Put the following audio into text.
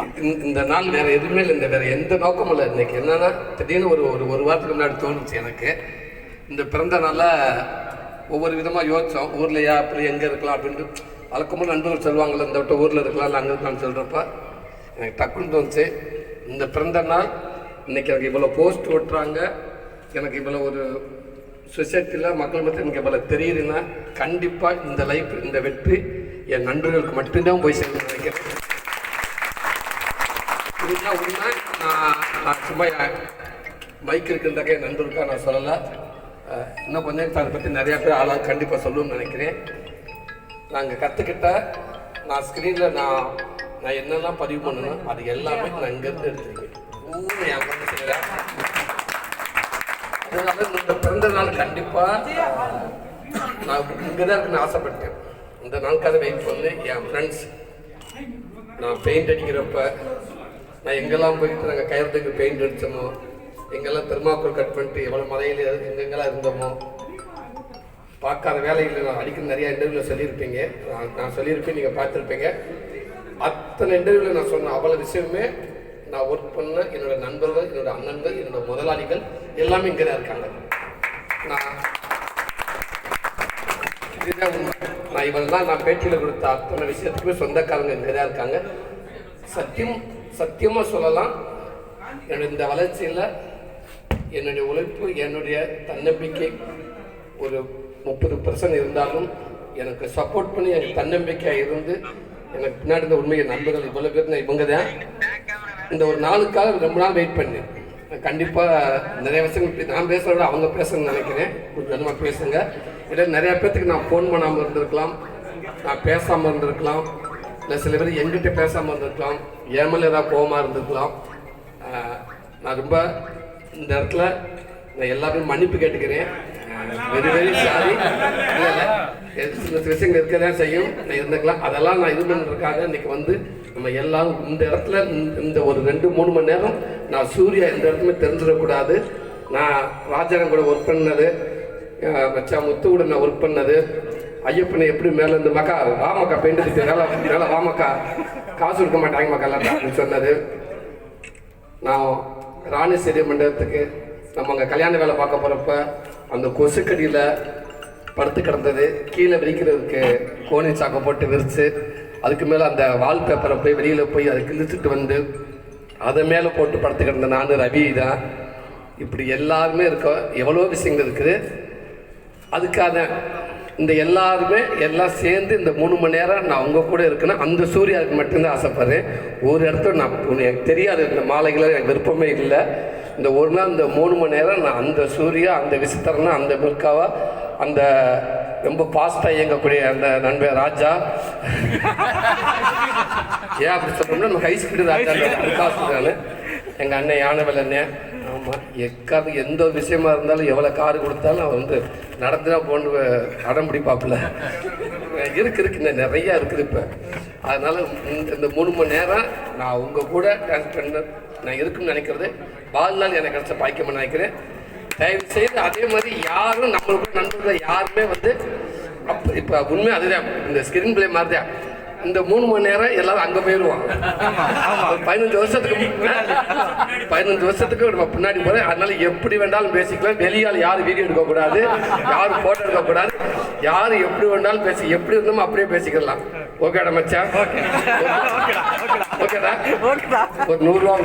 இந்த- இந்த நாள் வேற எதுவுமே இல்லை இந்த வேற எந்த நோக்கமும் இல்லை. இன்னைக்கு என்னன்னா திடீர்னு ஒரு ஒரு ஒரு வாரத்துக்கு முன்னாடி தோணுச்சு எனக்கு. இந்த பிறந்த நாளில் ஒவ்வொரு விதமாக யோசிச்சோம். ஊர்லையா அப்படி எங்கே இருக்கலாம் அப்படின்ட்டு. வழக்கமாக நண்பர்கள் சொல்லுவாங்கள்ல இந்த விட்ட ஊரில் இருக்கலாம் இல்லை அங்கே இருக்கலாம்னு சொல்கிறப்ப எனக்கு டக்குன்னு தோணுச்சு. இந்த பிறந்த நாள் இன்றைக்கி எனக்கு இவ்வளோ போஸ்ட் ஓட்டுறாங்க. எனக்கு இவ்வளோ ஒரு சொசைட்டியில் மக்கள் மத்தியில் எனக்கு இவ்வளோ தெரியுதுன்னா கண்டிப்பாக இந்த லைஃப் இந்த வெற்றி என் நண்பர்களுக்கு மட்டும்தான் போய் சேர்ந்து நினைக்கிறேன். அப்படின்னா உண்மை. நான் சும்மா பைக் இருக்குன்றக்க என் நண்பருக்கா நான் சொல்லலை. இன்னும் கொஞ்சம் நேரத்தை அதை பற்றி நிறையா பேர் ஆளாக கண்டிப்பாக சொல்லணும்னு நினைக்கிறேன். நாங்கள் கற்றுக்கிட்ட நான் ஸ்க்ரீனில் நான் நான் என்னெல்லாம் பதிவு பண்ணணும் அது எல்லாமே நான் இங்கேருந்து எடுத்துருக்கேன் ஊர் என் வந்து செய்கிறேன் அதனால இந்த பிறந்த நாள் கண்டிப்பாக நான் இங்கே தான் இருக்குன்னு ஆசைப்பட்டேன். இந்த நாளுக்காக வெயிட் பண்ணி என் ஃப்ரெண்ட்ஸ் நான் பெயிண்ட் அடிக்கிறப்ப நான் எங்கெல்லாம் போயிட்டு நாங்கள் கயத்துக்கு பெயிண்ட் அடித்தோமோ எங்கெல்லாம் தெர்மாக்கோல் கட் பண்ணிட்டு எவ்வளோ மலையில் எங்கெங்கெல்லாம் இருந்தோமோ பார்க்காத வேலையில் நான் அடிக்கிற நிறையா இன்டர்வியூவில் சொல்லியிருப்பீங்க. நான் நான் சொல்லியிருப்பேன் நீங்கள் பார்த்துருப்பீங்க. அத்தனை இன்டர்வியூவில் நான் சொன்ன அவ்வளோ விஷயமே நான் ஒர்க் பண்ண என்னோட நண்பர்கள் என்னோட அண்ணன்கள் என்னோட முதலாளிகள் எல்லாமே இங்கே தான் இருக்காங்க. நான் இதுதான் உண்மை. நான் தான் நான் பேட்டியில் கொடுத்த அத்தனை விஷயத்துக்குமே சொந்தக்காரங்க இங்கே தான் இருக்காங்க. சத்தியம் சத்தியமாக சொல்லலாம். என்னுடைய இந்த வளர்ச்சியில் என்னுடைய உழைப்பு என்னுடைய தன்னம்பிக்கை ஒரு முப்பது பர்சன்ட் இருந்தாலும் எனக்கு சப்போர்ட் பண்ணி எனக்கு தன்னம்பிக்கையாக இருந்து எனக்கு பின்னாடி இருந்த உண்மையை நண்பர்கள் இவ்வளோ பேர் நான் இவங்க தான். இந்த ஒரு நாளுக்காக ரொம்ப நாள் வெயிட் பண்ணேன். கண்டிப்பாக நிறைய விஷயங்கள் இப்படி நான் பேசுகிறத விட அவங்க பேசணும்னு நினைக்கிறேன். கொஞ்சம் கொஞ்சமாக பேசுங்க. இல்லை நிறையா பேர்த்துக்கு நான் ஃபோன் பண்ணாமல் இருந்திருக்கலாம். நான் பேசாமல் இருந்திருக்கலாம். இல்லை சில பேர் எங்கிட்ட பேசாமல் இருந்திருக்கலாம். என் மேலே ஏதாவது போகமாக இருந்திருக்கலாம். நான் ரொம்ப இந்த இடத்துல நான் எல்லாருமே மன்னிப்பு கேட்டுக்கிறேன். வெரி வெரி சாரி இல்லை இல்லை. சில விஷயங்கள் இருக்க தான் செய்யும். நான் இருந்துக்கலாம் அதெல்லாம் நான் இது பண்ணுறதுக்காக இன்னைக்கு வந்து நம்ம எல்லாரும் இந்த இடத்துல இந்த- ஒரு ரெண்டு மூணு மணி நேரம் நான் சூர்யா இந்த இடத்துல தெரிஞ்சிடக்கூடாது. நான் ராஜாங்க கூட ஒர்க் பண்ணது. மச்சா முத்து கூட நான் ஒர்க் பண்ணது. ஐயப்பனை எப்படி மேலே இருந்து மக்கா வாமக்கா பெயிண்ட் அடிச்சு மேலே மேலே வாமக்கா. காசு கொடுக்க மாட்டாங்க மக்கா எல்லாம் அப்படின்னு சொன்னது. நான் ராணி செடி மண்டபத்துக்கு நம்ம அங்கே கல்யாண வேலை பார்க்க போகிறப்ப அந்த கொசுக்கடியில் படுத்து கிடந்தது. கீழே விரிக்கிறதுக்கு கோணி சாக்கை போட்டு விரித்து அதுக்கு மேலே அந்த வால் பேப்பரை போய் வெளியில் போய் அதை கிழிச்சிட்டு வந்து அதை மேலே போட்டு படுத்து கிடந்த நான் ரவி தான். இப்படி எல்லாருமே இருக்கோம். எவ்வளோ விஷயங்கள் இருக்குது. அதுக்காக இந்த எல்லாருமே எல்லாம் சேர்ந்து இந்த மூணு மணி நேரம் நான் உங்க கூட இருக்கணும் அந்த சூர்யாவுக்கு மட்டும்தான் ஆசைப்படுறேன். ஒரு இடத்துல நான் எனக்கு தெரியாது இந்த மாலைகளை எனக்கு விருப்பமே இல்லை. இந்த ஒரு நாள் இந்த மூணு மணி நேரம் நான் அந்த சூர்யா அந்த விசித்திரனா அந்த மில்காவா அந்த ரொம்ப ஃபாஸ்ட்டாக இயங்கக்கூடிய அந்த நண்பன் ராஜா. ஏன் அப்படி சொல்றோம்னா நம்ம ஹை ஸ்பீடு ராஜா நான் எங்கள் அண்ணன் யானவல் அண்ணன் ஆமாம் எக்காது எந்த ஒரு விஷயமா இருந்தாலும் எவ்வளோ காரு கொடுத்தாலும் அவன் வந்து நடந்துனா போன்னு அடம் பிடிப்பாப்புல. இருக்கு இருக்கு. இன்னும் நிறையா இருக்குது இப்போ. அதனால் இந்த இந்த மூணு மணி நேரம் நான் உங்கள் கூட டான்ஸ் பண்ண நான் இருக்குன்னு நினைக்கிறது. வாழ்நாள் எனக்கு கிடைச்ச பாய்க்கமாக நினைக்கிறேன். தயவு செய்து அதே மாதிரி யாரும் நம்மளுக்கு நண்பர்கள் யாருமே வந்து அப்போ இப்போ உண்மை அதுதான். இந்த ஸ்கிரீன் பிளே மாதிரி தான் இந்த மூணு மணி நேரம் எல்லாரும் அங்கே ஒரு பதினஞ்சு வருஷத்துக்கு பதினஞ்சு வருஷத்துக்கு நம்ம பின்னாடி போகிறேன் அதனால எப்படி வேண்டாலும் பேசிக்கலாம். வெளியால் யாரும் வீடியோ எடுக்கக்கூடாது யாரும் ஃபோட்டோ எடுக்கக்கூடாது யார் எப்படி வேண்டாலும் பேசி எப்படி இருந்தோமோ அப்படியே பேசிக்கலாம் ஓகேடா மச்சான்? ஓகேடா ஒரு நூறுரூவா